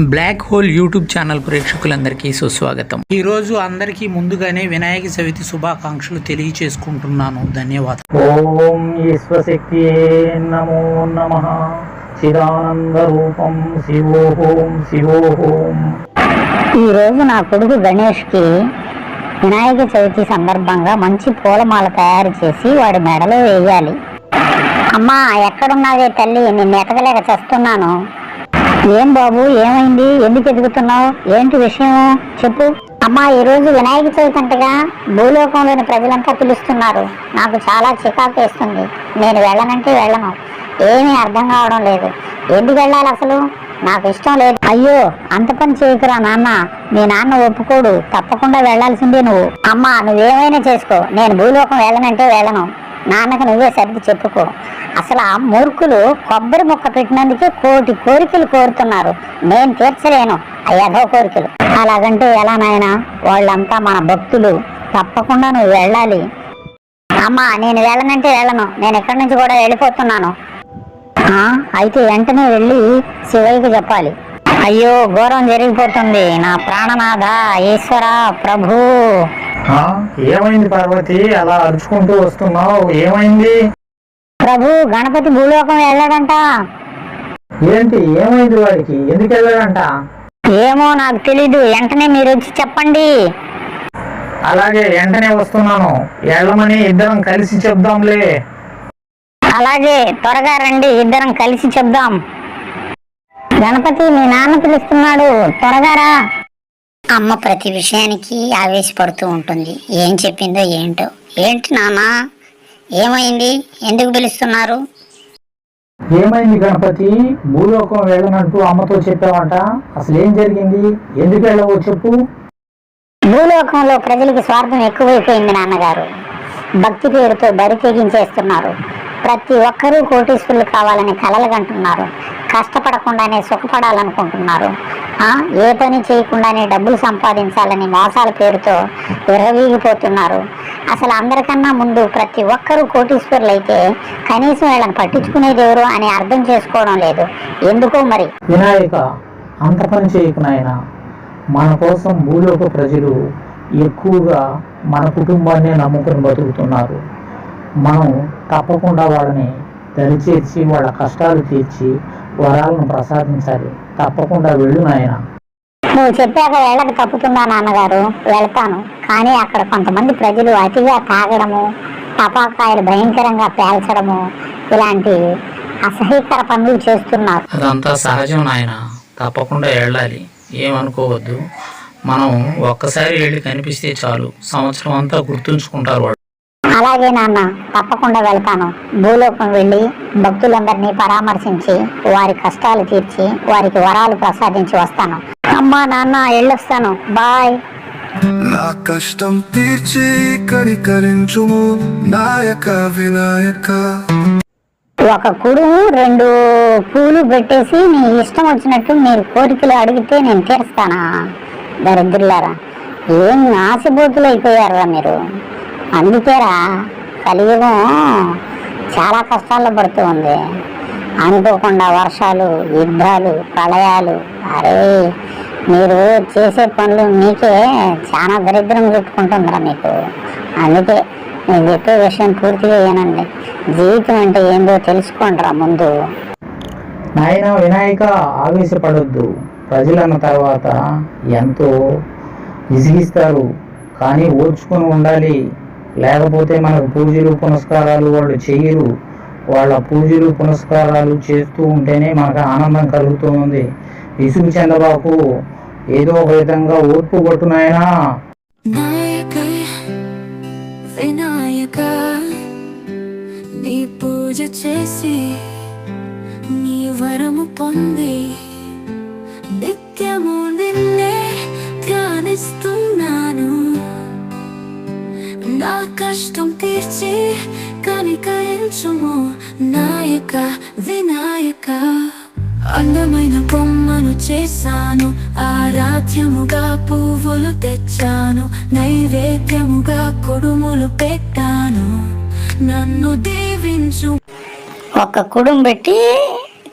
Black hole YouTube channel ప్రేక్షకులందరికీ సుస్వాగతం. ఈరోజు అందరికీ ముందుగానే వినాయక చవితి శుభాకాంక్షలు తెలియచేసుకుంటున్నాను. ధన్యవాదాలు. ఓం ఈశ్వశక్తి నమో నమ. చిదానంద రూపం శివోహోం శివోహోం. ఈ రోజు నా కొడుకు గణేష్కి వినాయక చవితి సందర్భంగా మంచి పూలమాల తయారు చేసి వాడి మెడలో వేయాలి. అమ్మా ఎక్కడున్నావే తల్లి? నిన్ను ఎతకలేక చస్తున్నాను. ఏం బాబు ఏమైంది? ఎందుకు ఎదుగుతున్నావు? ఏంటి విషయం? చెప్పు. అమ్మా ఈ రోజు వినాయక చవితి అంటగా భూలోకంలోని ప్రజలంతా పిలుస్తున్నారు. నాకు చాలా చికాకు వేస్తుంది. నేను వెళ్ళనంటే వెళ్ళను. ఏమీ అర్థం కావడం లేదు. ఎందుకు వెళ్ళాలి అసలు? నాకు ఇష్టం లేదు. అయ్యో అంత పని చేయకురా నాన్న. మీ నాన్న ఒప్పుకోడు. తప్పకుండా వెళ్ళాల్సిందే నువ్వు. అమ్మా నువ్వేమైనా చేసుకో. నేను భూలోకం వెళ్ళనంటే వెళ్ళను. నాన్నకు నువ్వే సర్ది చెప్పుకో. అసలు ఆ మూర్ఖులు కొబ్బరి ముక్క పెట్టినందుకే కోటి కోరికలు కోరుతున్నారు. నేను తీర్చలేను. అయ్యాదో కోరికలు. అలాగంటే ఎలా నాయనా? వాళ్ళంతా మన భక్తులు. తప్పకుండా నువ్వు వెళ్ళాలి. అమ్మా నేను వెళ్ళనంటే వెళ్ళను. నేను ఎక్కడి నుంచి కూడా వెళ్ళిపోతున్నాను. ఆ, అయితే వెంటనే వెళ్ళి శివయ్యకి చెప్పాలి. అయ్యో ఘోరం జరిగిపోతుంది. నా ప్రాణనాథ ఈశ్వర ప్రభు. ఏమైంది పార్వతి? అలా అరుచుకుంటూ వస్తున్నావు. ఏమైంది? ప్రభు గణపతి భూలోకం వెళ్ళాడంట. ఏంటి? ఏమైంది వాడికి? ఎందుకు వెళ్ళాడంట? ఏమో నాకు తెలీదు. వెంటనే మీరు వచ్చి చెప్పండి. అలాగే వెంటనే వస్తున్నాను. వెళ్ళమని ఇద్దరం కలిసి చెప్దాంలే. అలాగే త్వరగా రండి. ఇద్దరం కలిసి చెప్దాం. గణపతి మీ నాన్న పిలుస్తున్నాడు. త్వరగా రా. అమ్మ ప్రతి విషయానికి ఆవేశపడుతూ ఉంటుంది. ఏం చెప్పిందో ఏంటో. ఏంటి నాన్న? ఏమైంది? ఎందుకు పిలుస్తున్నారు? ఏమైంది గణపతి? భూలోకం వెళ్ళనంటూ అమ్మతో చెప్పావంట. అసలు ఏం జరిగింది? ఎందుకు వెళ్ళవో చెప్పు. భూలోకంలో ప్రజలకి స్వార్థం ఎక్కువైపోయింది నాన్నగారు. భక్తి పేరుతో బరి తెగించేస్తున్నారు. ప్రతి ఒక్కరూ కోటీశ్వరులు కావాలని కలలు కంటున్నారు కష్టపడకుండానే సుఖపడాలనుకుంటున్నారు. ఏ పని చేయకుండానే డబ్బులు సంపాదించాలని మోసాల పేరుతో విరవీగిపోతున్నారు అసలు అందరికన్నా ముందు ప్రతి ఒక్కరూ కోటీశ్వరులు అయితే కనీసం వీళ్ళని పట్టించుకునేది ఎవరు అని అర్థం చేసుకోవడం లేదు. ఎందుకో మరి? వినాయక అంత పని చేయకు మన కోసం భూలోక ప్రజలు ఎక్కువగా మన కుటుంబాన్నే నమ్ముకుని బతుకుతున్నారు. మనం తప్పకుండా వాళ్ళని దరిచేర్చి వాళ్ళ కష్టాలు తీర్చి వరాలను ప్రసాదించాలి. తప్పకుండా వెళ్ళు నాయన. నువ్వు చెప్పాక వేళకు తప్పుతుందా నాన్నగారు? వెళ్తాను. కానీ అక్కడ కొంతమంది ప్రజలు అతిగా తాగడము టపాకాయలు భయంకరంగా పేల్చడము ఇలాంటి అసహ్యకర పనులు చేస్తున్నారు. అదంతా సహజం నాయన. తప్పకుండా వెళ్ళాలి. ఏమనుకోవద్దు. మనం ఒక్కసారి వెళ్ళి కనిపిస్తే చాలు. సంవత్సరం అంతా గుర్తుంచుకుంటారు వాళ్ళు. అలాగే నాన్న తప్పకుండా వెళ్తాను. భూలోకం వెళ్ళి భక్తులందరినీ పరామర్శించి వారి కష్టాలు తీర్చి వారికి వరాలు ప్రసాదించి వస్తాను. అమ్మా నాన్న వెళ్ళొస్తాను. బాయ్. నా కష్టం తీర్చి కనికరించుము నాయక వినాయక. ఒక కుడుము రెండు పూలు పెట్టేసి నీ ఇష్టం వచ్చినట్టు మీరు కోరికలు అడిగితే నేను తీరుస్తానా? దరిద్రులారా ఏం ఆశబోతులు అయిపోయారా మీరు? అందుకేరా కలియుగం చాలా కష్టాల్లో పడుతూ ఉంది. అనుకోకుండా వర్షాలు యుద్ధాలు ప్రళయాలు. అరే మీరు చేసే పనులు మీకే చాలా దరిద్రం చుట్టుకుంటుందిరా మీకు. అందుకే నేను చెప్పే విషయం పూర్తిగా ఏనండి జీవితం అంటే ఏందో తెలుసుకోండిరా ముందు. నాయన వినాయక ఆవేశపడొద్దు. ప్రజలన్న తర్వాత ఎంతో విసిగిస్తారు. కానీ ఓర్చుకొని ఉండాలి. లేకపోతే మనకు పూజలు పునస్కారాలు వాళ్ళు చేయరు. వాళ్ళ పూజలు పునస్కారాలు చేస్తూ ఉంటేనే మనకు ఆనందం కలుగుతుంది. విసుగు చంద్రబాబు ఏదో ఒక విధంగా ఓర్పు కొట్టునాయనా? వినాయక నీ పూజ చేసి నీ వరము పొంది నిత్యము నిన్నే ధ్యానిస్తూ నా కష్టం తీర్చి కనికరించుము నాయక వినాయక అందమైన బొమ్మను చేశాను ఆరాధ్యముగా పువ్వులు తెచ్చాను నైవేద్యముగా కుడుములు పెట్టాను నన్ను దీవించు ఒక కుడుం పెట్టి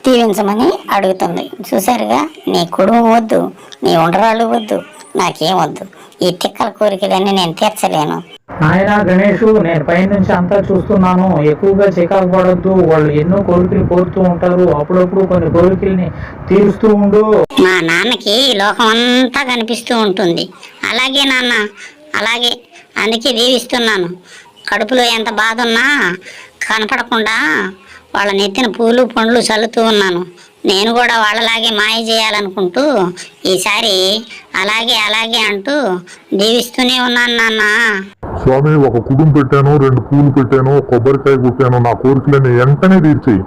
దీవించమని అడుగుతుంది. చూసారుగా నీ కుడుము వద్దు నీ ఉండరాళ్ళు వద్దు నాకేం వద్దు. ఈ తిక్కల కోరికలన్నీ నేను తీర్చలేను. నాయనా గణేష్ నేను పైనుంచి అంతా చూస్తున్నాను. ఎక్కువగా చికాకు పడొద్దు. వాళ్ళు ఎన్నో కోరికలు కోరుతూ ఉంటారు. అప్పుడప్పుడు కొన్ని కోరికల్ని తీరుస్తూ ఉండు. మా నాన్నకి లోకం అంతా కనిపిస్తూ ఉంటుంది. అలాగే నాన్న అలాగే అందుకే దీవిస్తున్నాను. కడుపులో ఎంత బాధ ఉన్నా కనపడకుండా వాళ్ళ నెత్తిన పూలు పండ్లు చల్లుతూ ఉన్నాను. నేను కూడా వాళ్ళలాగే మాయ చేయాలనుకుంటూ ఈసారి అలాగే అలాగే అంటూ దీవిస్తూనే ఉన్నాను నాన్న. స్వామి ఒక కుడుం పెట్టాను రెండు పూలు పెట్టాను కొబ్బరికాయ కొట్టాను. నా కోరికలని వెంటనే తీర్చేయి.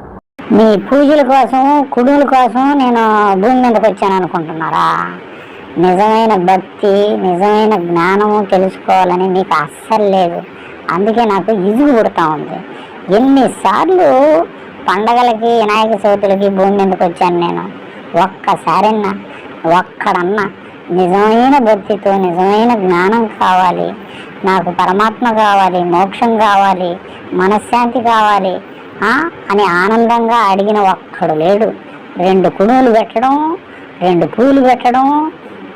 మీ పూజల కోసం కుడుముల కోసం నేను భూమి మీదకి వచ్చాను అనుకుంటున్నారా? నిజమైన భక్తి నిజమైన జ్ఞానము తెలుసుకోవాలని మీకు అస్సలు లేదు. అందుకే నాకు ఇసుగు పుడతా ఉంది. ఎన్నిసార్లు పండగలకి వినాయక చవితులకి భూమి మీదకి వచ్చాను నేను? ఒక్కసారన్నా ఒక్కడన్నా. నిజమైన భక్తితో నిజమైన జ్ఞానం కావాలి. నాకు పరమాత్మ కావాలి మోక్షం కావాలి మనశ్శాంతి కావాలి అని ఆనందంగా అడిగిన ఒక్కడు లేడు. రెండు కుణువులు పెట్టడం రెండు పూలు పెట్టడం.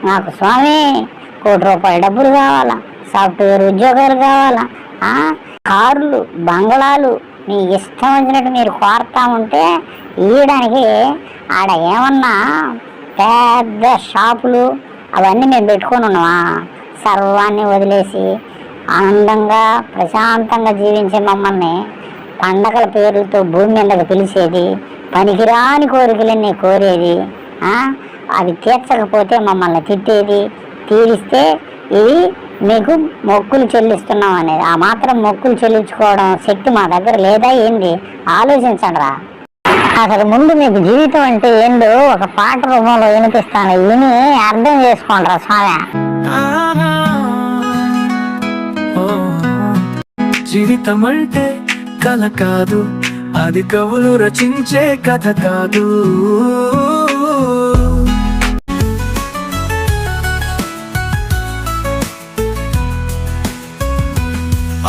నాకు స్వామి కోటి రూపాయల డబ్బులు కావాలా? సాఫ్ట్వేర్ ఉద్యోగాలు కావాలా? కార్లు బంగళాలు మీ ఇష్టం వచ్చినట్టు మీరు కోరుతా ఉంటే ఇవ్వడానికి ఆడ ఏమన్నా పెద్ద షాపులు అవన్నీ మేము పెట్టుకొని ఉన్నామా? సర్వాన్ని వదిలేసి ఆనందంగా ప్రశాంతంగా జీవించే మమ్మల్ని పండగల పేర్లతో భూమి మీదకి పిలిచేది పనికిరాని కోరికలన్నీ కోరేది అవి తీర్చకపోతే మమ్మల్ని తిట్టేది తీరిస్తే ఇవి మీకు మొక్కులు చెల్లిస్తున్నాం అనేది. ఆ మాత్రం మొక్కులు చెల్లించుకోవడం శక్తి మా దగ్గర లేదా ఏంది? ఆలోచించండి రా అసలు ముందు మీకు జీవితం అంటే ఏందో ఒక పాట రూపంలో వినిపిస్తాను. విని అర్థం చేసుకోండి రా స్వామి జీవితం అంటే కల కాదు. అది కవులు రచించే కథ కాదు.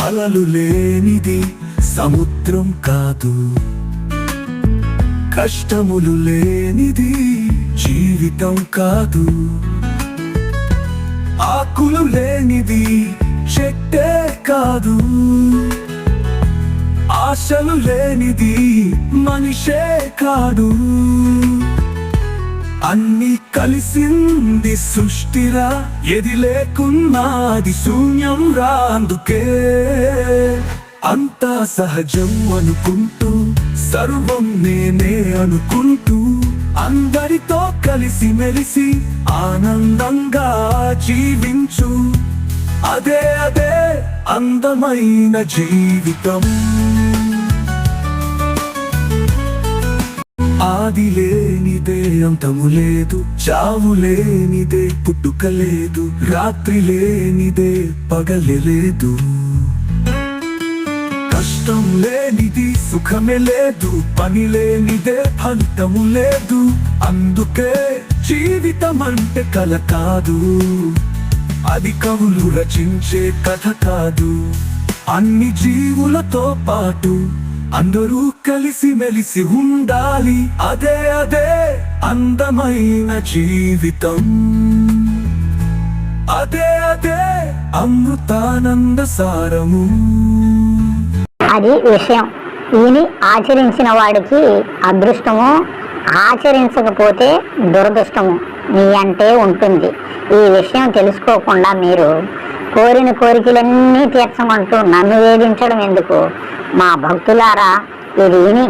అలలు లేనిది సముద్రం కాదు. కష్టములు లేనిది జీవితం కాదు. ఆకులు లేనిది చెట్టే కాదు. ఆశలు లేనిది మనిషే కాదు. అన్ని కలిసింది సృష్టిరా ఎది లేకున్నాది శూన్యం రా అందుకే. అంతా సహజం అనుకుంటూ సర్వం నేనే అనుకుంటూ అందరితో కలిసి మెలిసి ఆనందంగా జీవించు. అదే అదే అందమైన జీవితం. ఆదిలే లేనిదే అంతము లేదు. చావు లేనిదే పుట్టుక లేదు. రాత్రి లేనిదే పగలే లేదు. కష్టం లేనిది సుఖమే లేదు. పని లేనిదే ఫలితము లేదు. అందుకే జీవితం అంటే కల కాదు. అది కవులు రచించే కథ కాదు. అన్ని జీవులతో పాటు అందరూ కలిసి మెలిసి ఉండాలి. అదే అదే అందమైన జీవితం. అదే అదే అమృతానంద సారము. అది విషయం. ఈని ఆచరించిన వాడికి అదృష్టము ఆచరించకపోతే దురదృష్టము మీ అంటే ఉంటుంది. ఈ విషయం తెలుసుకోకుండా మీరు కోరిన కోరికలన్నీ తీర్చమంటూ నన్ను వేధించడం ఎందుకు? మా భక్తులారా ఇది విని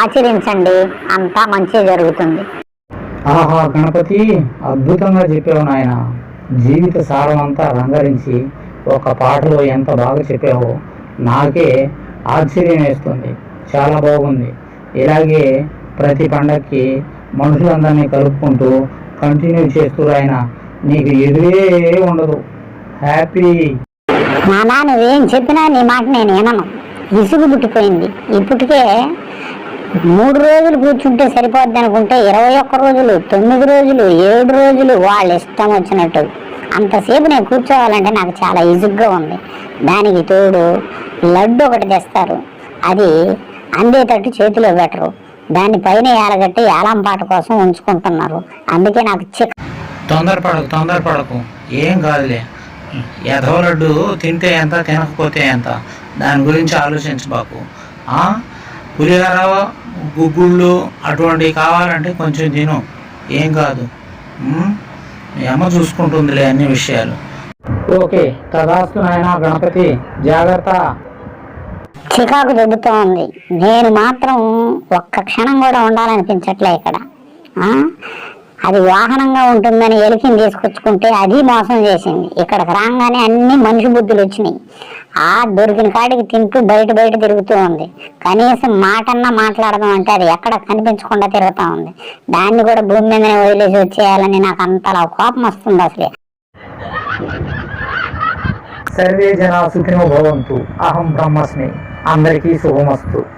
ఆచరించండి. అంతా మంచి జరుగుతుంది. ఆహా గణపతి అద్భుతంగా చెప్పావు నాయన. జీవిత సారమంతా రంగరించి ఒక పాటలో ఎంత బాగా చెప్పావో నాకే ఆశ్చర్యం వేస్తుంది. చాలా బాగుంది. ఇలాగే ప్రతి పండక్కి మనుషులందరినీ కలుపుకుంటూ కంటిన్యూ చేస్తూ ఆయన నీకు ఎదురే ఉండదు. హ్యాపీ నానా నువ్వేం చెప్పినా నీ మాట నేను వినను. విసుగు పుట్టిపోయింది. ఇప్పటికే మూడు రోజులు కూర్చుంటే సరిపోద్ది అనుకుంటే ఇరవై ఒక్క రోజులు తొమ్మిది రోజులు ఏడు రోజులు వాళ్ళ ఇష్టం వచ్చినట్టు. అంతసేపు నేను కూర్చోవాలంటే నాకు చాలా ఇసుగ్గా ఉంది. దానికి తోడు లడ్డు ఒకటి తెస్తారు. అది అందేటట్టు చేతిలో పెట్టరు. దాన్ని పైన ఏలగట్టి ఏలం పాట కోసం ఉంచుకుంటున్నారు. అందుకే నాకు చిక్ తొందరపడకు తొందరపడకు. ఏం కాదులే. ఎదవ లడ్డు తింటే ఎంత తినకపోతే ఎంత? దాని గురించి ఆలోచించబాకు ఆ? పులిహోర గుగ్గుళ్ళు అటువంటివి కావాలంటే కొంచెం తిను. ఏం కాదు? మీ అమ్మ చూసుకుంటుందిలే అన్ని విషయాలు. ఓకే తదాస్తు నాయన గణపతి జాగ్రత్త. చికాకు దిద్దుతోంది నేను మాత్రం ఒక్క క్షణం కూడా ఉండాలనిపించట్లే ఇక్కడ. ఆ? అది వాహనంగా ఉంటుందని ఎలికిని తీసుకొచ్చుకుంటే అది మోసం చేసింది. ఇక్కడికి రాగానే అన్ని మనిషి బుద్ధులు వచ్చినాయి. ఆ దొరికిన కాడికి తింటూ బయట బయట తిరుగుతూ ఉంది. కనీసం మాటన్నా మాట్లాడదాం అంటే అది ఎక్కడ కనిపించకుండా తిరుగుతూ ఉంది. దాన్ని కూడా భూమి మీదనే వదిలేసి వచ్చేయాలని నాకు అంతలా కోపం వస్తుంది అసలు. సర్వే జనా సుఖినో భవంతు. అహం బ్రహ్మస్మి. అందరికీ శుభమస్తు.